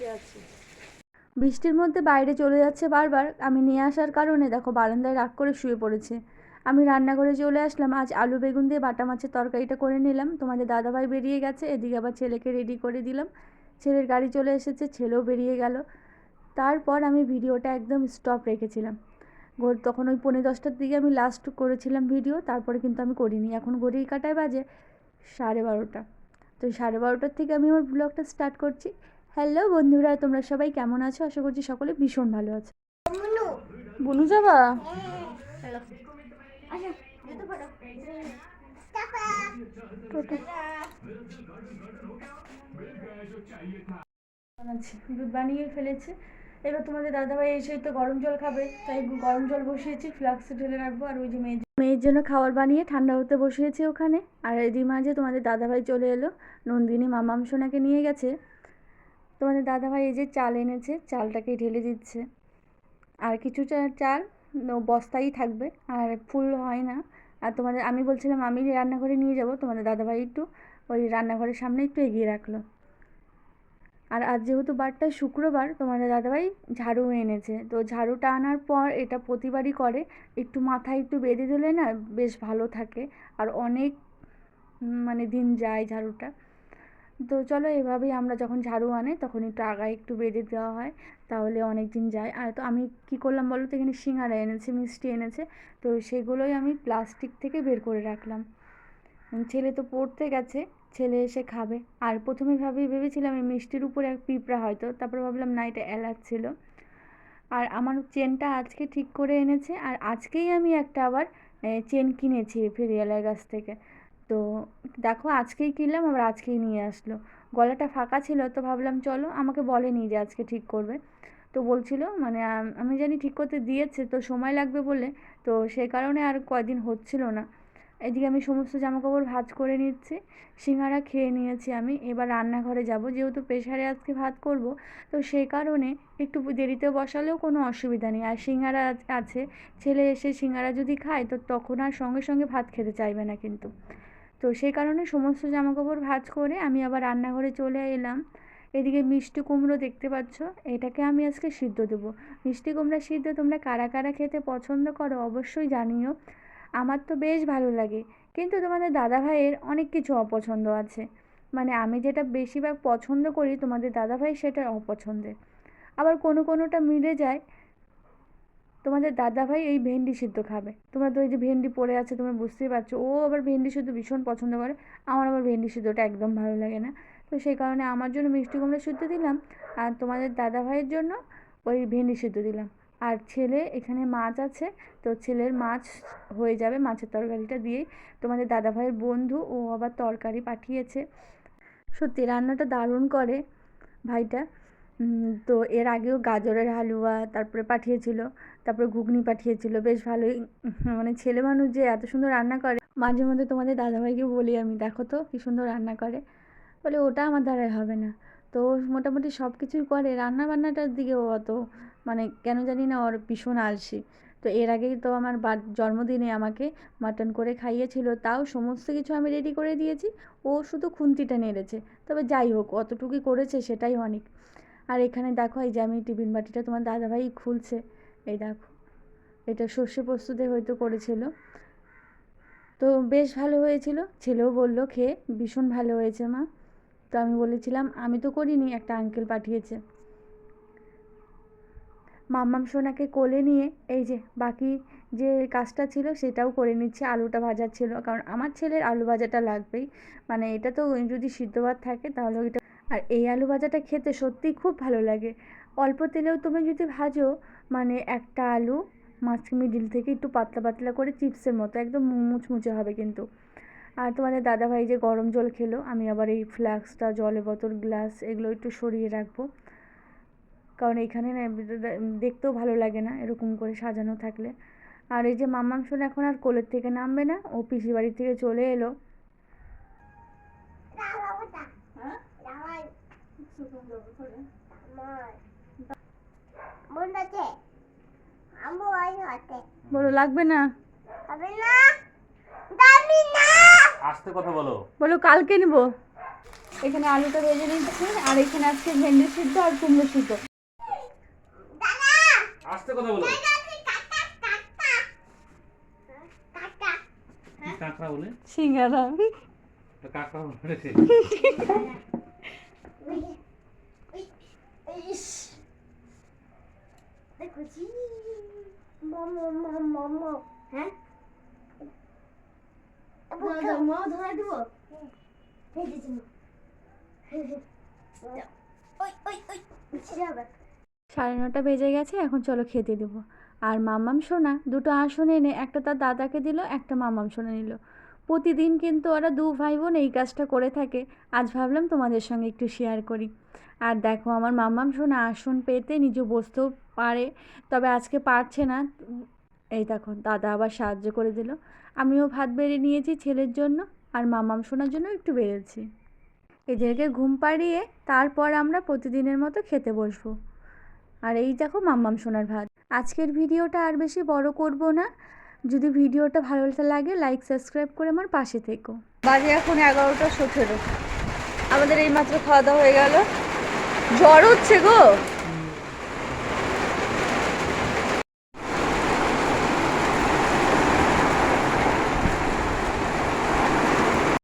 বসে আছি। বৃষ্টির মধ্যে বাইরে চলে যাচ্ছে বারবার। আমি নিয়ে আসার কারণে দেখো বারান্দায় রাগ করে শুয়ে পড়েছে। আমি রান্নাঘরে চলে আসলাম, আজ আলু বেগুন দিয়ে বাটা মাছের তরকারিটা করে নিলাম। তোমাদের দাদাভাই বেরিয়ে গেছে, এদিকে আবার ছেলেকে রেডি করে দিলাম। ছেলের গাড়ি চলে এসেছে, ছেলেও বেরিয়ে গেল। তারপর আমি ভিডিওটা একদম স্টপ রেখেছিলাম। ঘর তখন ওই পনেরো দশটার দিকে আমি লাস্ট করেছিলাম ভিডিও তারপরে কিন্তু আমি করিনি। এখন ঘড়ির কাটায় বাজে সাড়ে বারোটা। তো সাড়ে বারোটার থেকে আমি আমার ব্লগটা স্টার্ট করছি। হ্যালো বন্ধুরা তোমরা সবাই কেমন আছো? আশা করছি সকলে ভীষণ ভালো আছো। বনু। যাবা? টোটো আচ্ছা। দুধ বানিয়ে ফেলেছে। এবার তোমাদের দাদাভাই এসে তো গরম জল খাবে তাই গরম জল বসিয়েছি ফ্লাক্সে ঢেলে রাখব আর ওই যে মেয়ের মেয়ের জন্য খাবার বানিয়ে ঠান্ডা হতে বসিয়েছি ওখানে। আর এদিক মাঝে তোমাদের দাদাভাই চলে এলো নন্দিনী মামাম সোনাকে নিয়ে গেছে। তোমাদের দাদাভাই এই যে চাল এনেছে, চালটাকে ঢেলে দিচ্ছে। আর কিছু চাল বস্তাই থাকবে, আর ফুল হয় না। আর তোমাদের, আমি বলছিলাম আমি রান্নাঘরে নিয়ে যাব, তোমাদের দাদাভাই একটু ওই রান্নাঘরের সামনে একটু এগিয়ে রাখল। আর আজ যেহেতু বারটা শুক্রবার, তোমাদের দাদাভাই ঝাড়ু এনেছে। তো ঝাড়ুটা আনার পর এটা প্রতিবারই করে, একটু মাথায় একটু বেঁধে দিলে না বেশ ভালো থাকে। আর অনেক মানে দিন যায় ঝাড়ুটা। তো চলো এভাবেই আমরা যখন ঝাড়ু আনে তখন একটু আগায় একটু বেঁধে দেওয়া হয়, তাহলে অনেক দিন যায়। আর তো আমি কি করলাম বলো তো? এখানে সিঙ্গারা এনেছে, মিষ্টি এনেছে। তো সেগুলোই আমি প্লাস্টিক থেকে বের করে রাখলাম। ছেলে তো পড়তে গেছে, ছেলে এসে খাবে। আর প্রথমে ভাবি ভেবেছিলাম এই মিষ্টির উপরে এক পিঁপড়া হয়তো, তারপরে ভাবলাম না, এটা এলাচ ছিল। আর আমার চেনটা আজকে ঠিক করে এনেছে। আর আজকেই আমি একটা আবার চেন কিনেছি ফেরিওয়ালার কাছ থেকে। তো দেখো আজকেই কিনলাম, আবার আজকেই নিয়ে আসলো। গলাটা ফাঁকা ছিল তো ভাবলাম চলো আমাকে বলেনি যে আজকে ঠিক করবে। তো বলছিল মানে আমি জানি ঠিক করতে দিয়েছে, তো সময় লাগবে বলে। তো সেই কারণে আর কয়দিন হচ্ছিল না। এদিকে আমি সমস্ত জামাকাপড় ভাজ করে নিচ্ছি, সিঙ্গারা খেয়ে নিয়েছি আমি। এবার রান্নাঘরে যাব, যেহেতু প্রেশারে আজকে ভাত করব, তো সেই কারণে একটু দেরিতে বসালেও কোনো অসুবিধা নেই। আর সিঙ্গারা আছে, ছেলে এসে সিঙ্গারা যদি খায়, তো তখন আর সঙ্গে সঙ্গে ভাত খেতে চাইবে না কিন্তু। তো সেই কারণে সমস্ত জামাকাপড় ভাঁজ করে আমি আবার রান্নাঘরে চলে এলাম। এদিকে মিষ্টি কুমড়ো দেখতে পাচ্ছ, এটাকে আমি আজকে সিদ্ধ দেবো। মিষ্টি কুমড়া সিদ্ধ তোমরা কারা কারা খেতে পছন্দ করো অবশ্যই জানিও। আমার তো বেশ ভালো লাগে, কিন্তু তোমাদের দাদা ভাইয়ের অনেক কিছু অপছন্দ আছে। মানে আমি যেটা বেশিরভাগ পছন্দ করি তোমাদের দাদা ভাই সেটা অপছন্দের। আবার কোনো কোনোটা মিলে যায় তোমাদের দাদা ভাই এই ভেন্ডি সিদ্ধ খাবে। তোমরা তো ওই যে ভেন্ডি পড়ে আছে, তোমরা বুঝতেই পারছ। ও আবার ভেন্ডি সিদ্ধ ভীষণ পছন্দ করে। আমার আবার ভেন্ডি সিদ্ধটা একদম ভালো লাগে না। তো সেই কারণে আমার জন্য মিষ্টি কুমড়া সিদ্ধ দিলাম আর তোমাদের দাদা ভাইয়ের জন্য ওই ভেন্ডি সিদ্ধ দিলাম। আর ছেলে, এখানে মাছ আছে, তো ছেলের মাছ হয়ে যাবে মাছের তরকারিটা দিয়েই। তোমাদের দাদা ভাইয়ের বন্ধু, ও আবার তরকারি পাঠিয়েছে। সত্যি রান্নাটা দারুণ করে ভাইটা। তো এর আগেও গাজরের হালুয়া তারপরে পাঠিয়েছিল, তারপরে ঘুগনি পাঠিয়েছিল, বেশ ভালোই। মানে ছেলে মানুষ যে এত সুন্দর রান্না করে। মাঝে মধ্যে তোমাদের দাদাভাইকে বলি আমি, দেখো তো কী সুন্দর রান্না করে। বলে, ওটা আমার দ্বারাই হবে না। তো মোটামুটি সব কিছুই করে। রান্না বান্নাটার দিকে ও অত মানে কেন জানি না ওর ভীষণ আলসি। তো এর আগেই তো আমার জন্মদিনে আমাকে মাটন করে খাইয়েছিল, তাও সমস্ত কিছু আমি রেডি করে দিয়েছি। ও শুধু খুন্তিটা নেড়েছে। তবে যাই হোক, অতটুকুই করেছে সেটাই অনেক। আর এখানে দেখো এই যে আমি টিফিন বাটিটা তোমার দাদাভাই খুলছে। এই দেখো, এটা সর্ষে প্রস্তুতে হয়তো করেছিল। তো বেশ ভালো হয়েছিল, ছেলেও বলল, খেয়ে ভীষণ ভালো হয়েছে মা। তো আমি বলেছিলাম, আমি তো করিনি, একটা আঙ্কেল পাঠিয়েছে। মাম্মাম সোনাকে কোলে নিয়ে এই যে বাকি যে কাজটা ছিল সেটাও করে নিচ্ছে, আলুটা ভাজা ছিল। কারণ আমার ছেলের আলু ভাজাটা লাগবেই। মানে এটা তো যদি সিদ্ধ ভাত থাকে তাহলে ওইটা আর এই আলু ভাজাটা খেতে সত্যিই খুব ভালো লাগে। অল্প তেলেও তুমি যদি ভাজো মানে একটা আলু মাছ মিডিল থেকে একটু পাতলা পাতলা করে চিপসের মতো, একদম মুচমুচে হবে কিন্তু। আর তোমাদের দাদাভাই যে গরম জল খেলো, আমি আবার এই ফ্লাক্সটা, জলের বোতল, গ্লাস এগুলো একটু সরিয়ে রাখব। কারণ এখানে না, দেখতেও ভালো লাগে না এরকম করে সাজানো থাকলে। আর এই যে মাম্মাম শোন এখন আর কোলের থেকে নামবে না, ও পিসির বাড়ি থেকে চলে এলো। বন্ধুতে আমি ওই হতে বলো লাগবে না হবে না আস্তে কথা বলো বলো কালকে নিব এখানে আলুটা ভেজে নিচ্ছি আর এখানে আজকে ভেন্ডি সিদ্ধ আর কুমড়ো সিদ্ধ আস্তে কথা বলো কাকা কাকা কি কাঁকড়া বলে সিঙ্গারা কাঁকড়া বলে ইস দেখো জি মোমো মোমো মোমো হ্যাঁ মা ধরে দেবো সাড়ে নটা বেজে গেছে এখন চলো খেতে দেবো। আর মামাম সোনা দুটো আসন এনে একটা তার দাদাকে দিল একটা মামাম সোনা নিল। প্রতিদিন কিন্তু ওরা দু ভাই বোন এই কাজটা করে থাকে। আজ ভাবলাম তোমাদের সঙ্গে একটু শেয়ার করি। আর দেখো, আমার মাম্মাম সোনা আসন পেতে নিজে বসতেও পারে, তবে আজকে পারছে না। এই দেখো, দাদা আবার সাহায্য করে দিল। আমিও ভাত বেড়ে নিয়েছি ছেলের জন্য, আর মামাম শোনার জন্য একটু বেড়েছি। এদেরকে ঘুম পাড়িয়ে তারপর আমরা প্রতিদিনের মতো খেতে বসবো। আর এই দেখো মাম্মাম সোনার ভাত। আজকের ভিডিওটা আর বেশি বড় করব না। যদি ভিডিওটা ভালো লাগে লাইক সাবস্ক্রাইব করে আমার পাশে থেকো। বাজে এখন এগারোটা সতেরো। আমাদের এই মাত্র খাওয়া দাওয়া হয়ে গেল। জ্বর হচ্ছে গো।